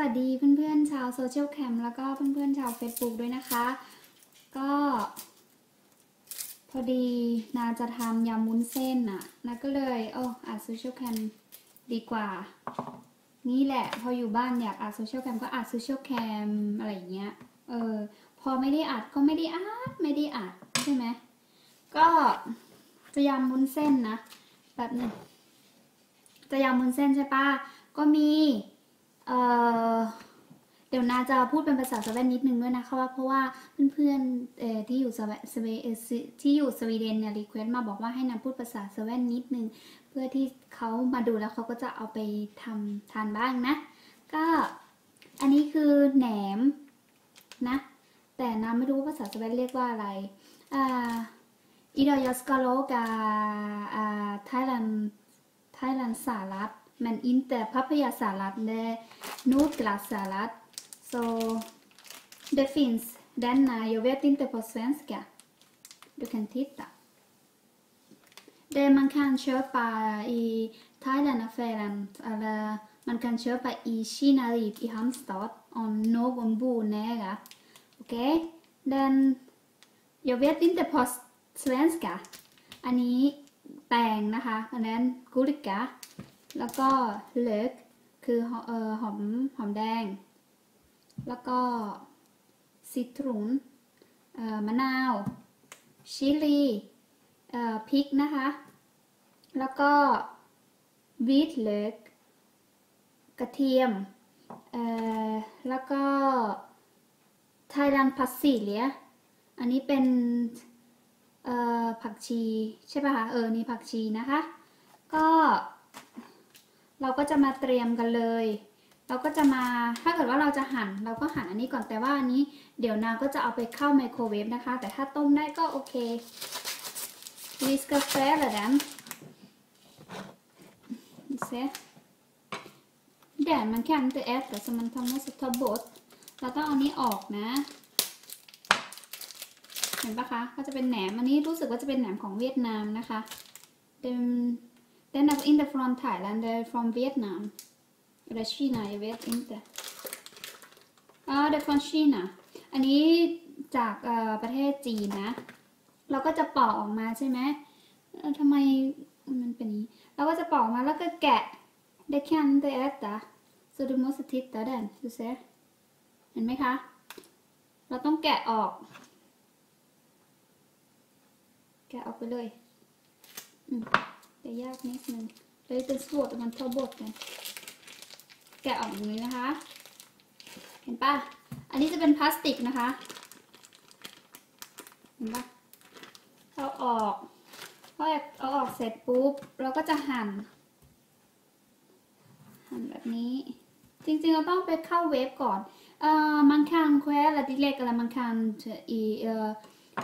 วัสดีเพื่อนๆชาวโซเชียลแคมแล้วก็เพื่อนๆชาว Facebook ด้วยนะคะ ก็ พอดีนาจะทำยำวุ้นเส้นน่ะนาก็เลยโอ้อัดโซเชียลแคมดีกว่า นี่แหละ พออยู่บ้านอยากอัดโซเชียลแคมก็อัดโซเชียลแคมอะไรอย่างเงี้ยเออพอไม่ได้อัดก็ไม่ได้อัดไม่ได้อัดใช่ไหมก็จะยำวุ้นเส้นนะแบบนึงจะยำวุ้นเส้นใช่ปะก็มี เอ่อเดี๋ยวนาจะพูดเป็นภาษาสวีเดนนิดนึงด้วยนะคะว่าเพราะว่าเพื่อนๆที่อยู่สวีสวีเอ่อที่อยู่สวีเดนเนี่ยรีเควสต์มาบอกว่าให้นาพูดภาษาสวีเดนนิดนึง เพื่อที่เขามาดูแล้วเขาก็จะเอาไปทำทานบ้างนะ ก็อันนี้คือแหนมนะ แต่นาไม่รู้ว่าภาษาสวีเดนเรียกว่าอะไรอ่าไทยลันไทยลันสาลัด Idag jag ska laga uh, Thailand, Thailand sallad men inte papayasallad, det är notglassallad. Så det finns denna, jag vet inte på svenska. Du kan titta. Det man kan köpa i Thailand-affären eller man kan köpa i Kinnaryd i Halmstad om någon bor nära. Okej? Okay? Den, jag vet inte på svenska อันนี้แตงนะคะ อันนั้นกุลิกะ แล้วก็เลิกคือหอเอ่อหอมหอมแดง แล้วก็ซิตรุนเอ่อมะนาว ชิลีเอ่อพริกนะคะ แล้วก็วีทเลิกกระเทียมเอ่อแล้วก็ไทยแลนด์พัสซีเลียอันนี้เป็นเอ่อผักชีใช่ป่ะคะเออนี่ผักชีนะคะ ก็ เราก็จะมาเตรียมกันเลย เราก็จะมาถ้าเกิดว่าเราจะหั่นเราก็หั่นอันนี้ก่อนแต่ว่าอันนี้ เดี๋ยวนางก็จะเอาไปเข้าไมโครเวฟนะคะ แต่ถ้าต้มได้ก็โอเค Vi ska fälla den. Se. Den man kan inte äta så man tar- måste ta bort. เราต้องเอานี้ออกนะเห็นปะคะ ก็จะเป็นแหนม อันนี้รู้สึกว่าจะเป็นแหนมของเวียดนามนะคะ Den, den är inte från Thailand, den är från Vietnam. Eller Kina, jag vet inte. Ja, ah, det är från Kina. อันนี้จากประเทศจีนนะ เราก็จะปอกออกมาใช่ไหมเอ่อทำไมมันเป็นนี้ เราก็จะปอกออกมาแล้วก็แกะ Det kan inte äta. Så du måste titta den. Du ser. เห็นไหมคะ เราต้องแกะออก แกะออกไปเลย อืม จะยากนิดนึงเลยเป็นสวดมันเท่าบทเลยแกะออกอย่างนี้นะคะ เห็นปะอันนี้จะเป็นพลาสติกนะคะ เห็นปะเอาออกพอเอาออกเสร็จปุ๊บ เราก็จะหั่น หั่นแบบนี้ จริงๆเราต้องไปเข้าเวฟก่อน เอ่อ man kan stjäla direkt eller man kan t- i, eh,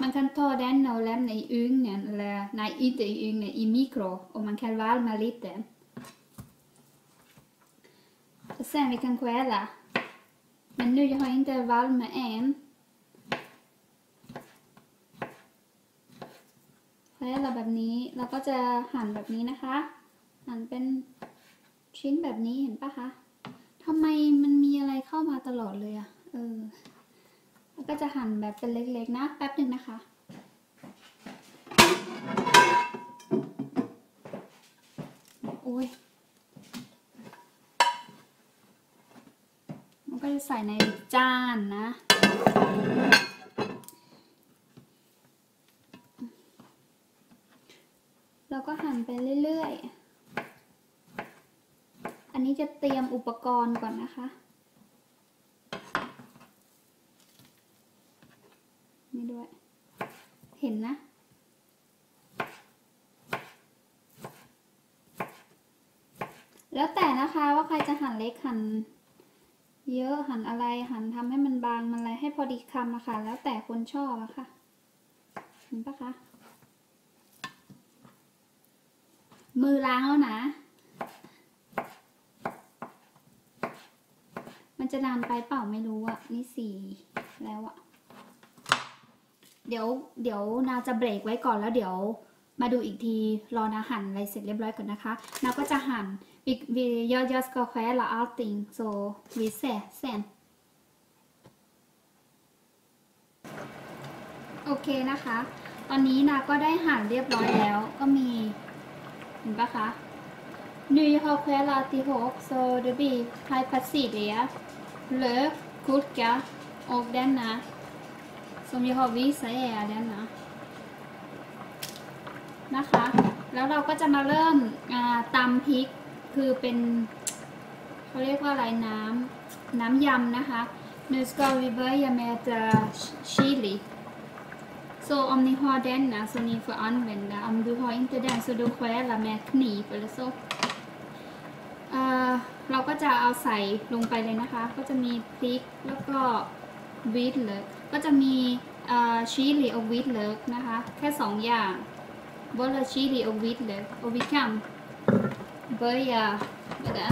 man kan ta den och lämna i ugnen eller nej inte i ugnen, i mikro och man kan värma lite. Och sen vi kan stjäla. Men nu jag har inte värme än. stjäla แบบนี้เราก็จะหั่นแบบนี้นะคะ หั่นเป็นชิ้นแบบนี้เห็นปะคะทำไมมันมีอะไรเข้ามาตลอดเลยอะเออ แล้วก็จะหั่นแบบเป็นเล็กๆนะแป๊บหนึ่งนะคะ โอ้ย มันก็จะใส่ในจานนะเราก็หั่นไปเรื่อยๆ อันนี้จะเตรียมอุปกรณ์ก่อนนะคะ นี่ ด้วย เห็นนะแล้วแต่นะคะว่าใครจะหั่นเล็กหั่นเยอะหั่นอะไรหั่นทำให้มันบางมันอะไรให้พอดีคำอะค่ะแล้วแต่คนชอบอะค่ะเห็นปะคะ มือล้างแล้วนะ มันจะนานไปเปล่าไม่รู้อะนี่สีแล้วอะ เดี๋ยวเดี๋ยวนาจะเบรกไว้ก่อนแล้วเดี๋ยวมาดูอีกทีรอนะหั่นอะไรเสร็จเรียบร้อยก่อนนะคะนาก็จะหั่น vi, vi gör jag ska stjäla allting så vi ser sen โอเคนะคะ ตอนนี้นาก็ได้หั่นเรียบร้อยแล้วก็มีเห็นปะคะ Nu har stjälat ihop så det blir här persilja, lök, gurka och denna som jag har visat er denna นะคะ แล้วเราก็จะมาเริ่มอ่าตำพริก คือเป็นเขาเรียกว่าอะไรน้ำน้ำยำนะคะ Nu ska vi börja med uh, chili. Så om ni har denna så ni får använda. Om du har inte den så du skärar med kniv eller så. เอ่อเราก็จะเอาใส่ลงไปเลยนะคะ ก็จะมีพริกแล้วก็ วีทเลิกก็จะมีชีลีโอวิทเลิกนะคะ แค่สองอย่างบอลชีลีโอวิทเลิกอวีคัมเบอร์ยาก็ได้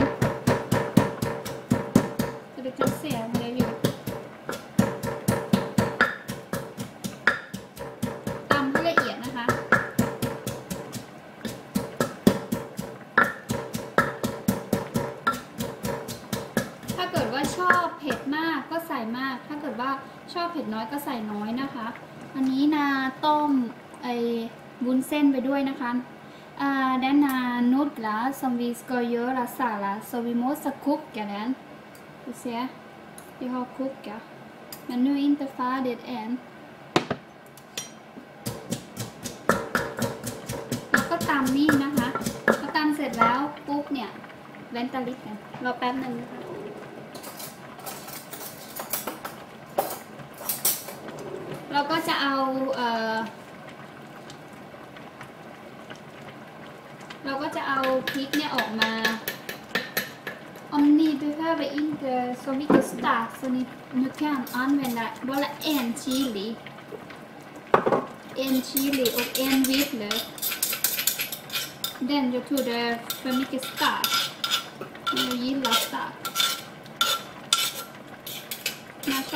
ก็ได้เสียเลย มาก ถ้าเกิดว่าชอบเผ็ดน้อยก็ใส่น้อยนะคะ อันนี้นาต้มไอ้วุ้นเส้นไปด้วยนะคะ Uh, denna nudlar som vi ska göra sallad så vi måste koka den. Du ser, vi har kokat. Men nu är inte färdigt än. แล้วก็ตำนี่นะคะพอตำเสร็จแล้วปุ๊บเนี่ยเว้นตะลิดกันรอแป๊บหนึ่งนะคะ เราก็จะเอาเอ่อเราก็จะเอาพริกเนี่ยออกมา Om ni behöver inte så mycket stark så ni nu kan använda bara en chili. En chili och en vitlök. Den jag tror det är för mycket stark. Men jag gillar stark. น่าช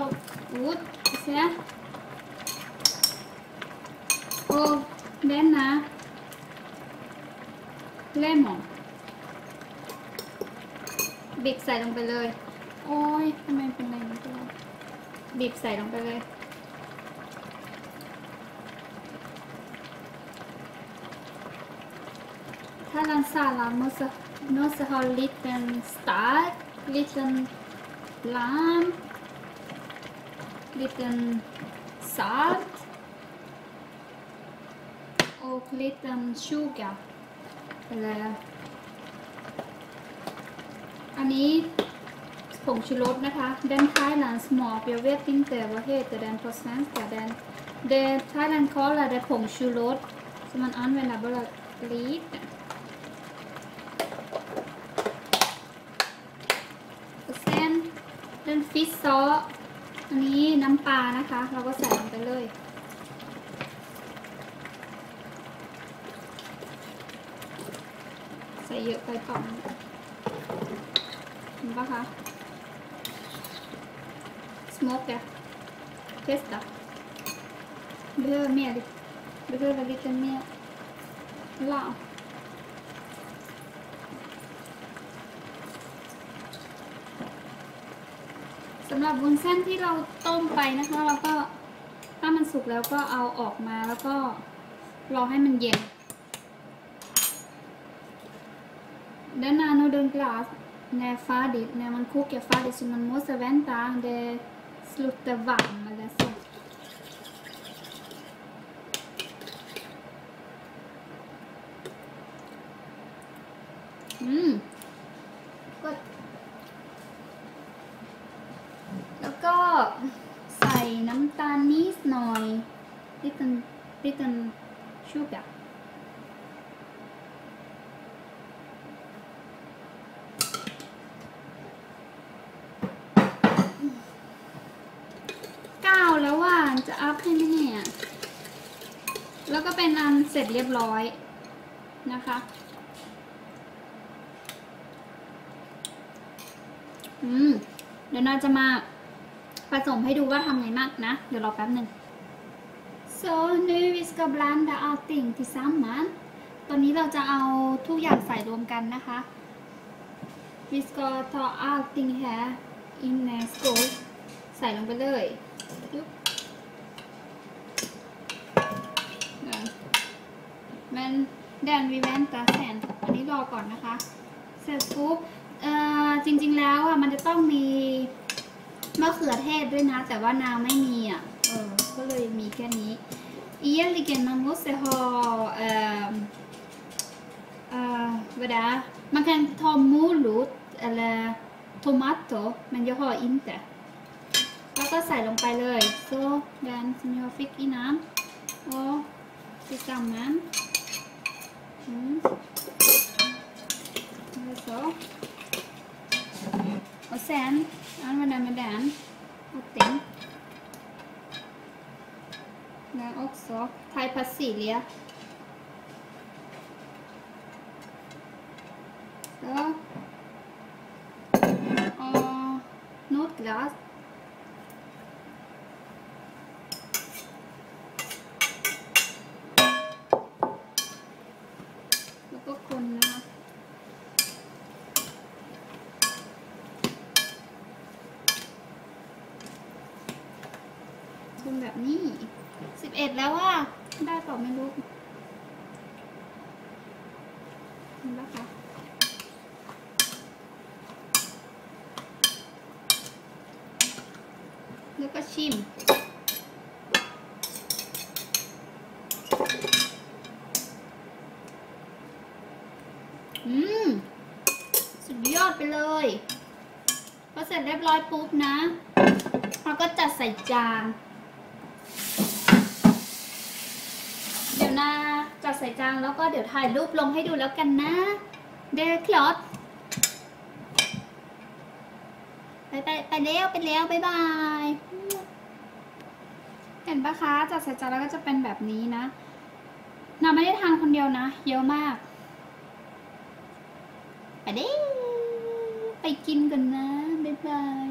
อบเผ็ดๆนะชอบอุ๊ดเสียโอ้ denna lemon บีบใส่ลงไปเลย โอ้ยทำไมเป็นอะไรนี่ตัวบีบใส่ลงไปเลยถ้าลังซาลา måste måste ha liten stark liten lamm liten salt och liten sugar eller อันนี้ผงชูรสนะคะ Den Thailand smak jag vet inte vad heter den på svenska den Den Thailand kallar det ผงชูรส så man använder bara lite och sen den fish sauce อันนี้น้ำปลานะคะ เราก็ใส่ลงไปเลย ใส่เยอะไปก่อนเห็นปะคะสโมกเนี่เทสต์เบอร์เมียดิเบอร์ละลิตรเมียล่าำหรับวุ้นเส้นที่เราต้มไปนะคะ เราก็ถ้ามันสุกแล้วก็เอาออกมาแล้วก็รอให้มันเย็น Denna nudelglas när färdigt, när man kokar färdigt så man måste vänta det slutar varm eller så. Mm. Gott. แล้วก็ใส่น้ำตาลนิดหน่อย little little sugar เก้าแล้วว่าจะอัพให้ไหมเนี่ย แล้วก็เป็นอันเสร็จเรียบร้อยนะคะ อืม เดี๋ยวนาจะมาผสมให้ดูว่าทำไงมากนะ เดี๋ยวรอแป๊บหนึ่ง so nu vi ska blanda allting tillsammans ตอนนี้เราจะเอาทุกอย่างใส่รวมกันนะคะ vi ska ta allting här in i skål ใส่ลงไปเลยปึ๊บเออ men den vi väntar sen อันนี้รอก่อนนะคะ เสร็จปุ๊บเอ่อจริงๆแล้วอะมันจะต้องมีมะเขือเทศด้วยนะ แต่ว่านางไม่มีอะ เออ ก็เลยมีแค่นี้ Egentligen man måste ha ehm, eh, vad det är. Man kan ta morot eller tomato men jag har inte แล้วก็ใส่ลงไปเลย så den som jag fick innan och tillsammans mm. Så. Och sen använder man den allting. Den också. Thai persilja. Så. Och notglas. Och på kunna. คุณแบบนี้ สิบเอ็ดแล้วว่าได้เปล่าไม่รู้เห็นปะคะแล้วก็ชิมอืม สุดยอดไปเลย พอเสร็จเรียบร้อยปุ๊บนะเราก็จัดใส่จาน เดี๋ยวนะจัด ใส่จานแล้วก็เดี๋ยวถ่ายรูปลงให้ดูแล้วกันนะเดคลอดไปไปไปแล้วไปแล้วบายบายเห็นปะคะจัดใส่จานแล้วก็จะเป็นแบบนี้นะนาไม่ได้ทานคนเดียวนะ เยอะมากไปเด้ไปกินกันนะ บ๊ายบาย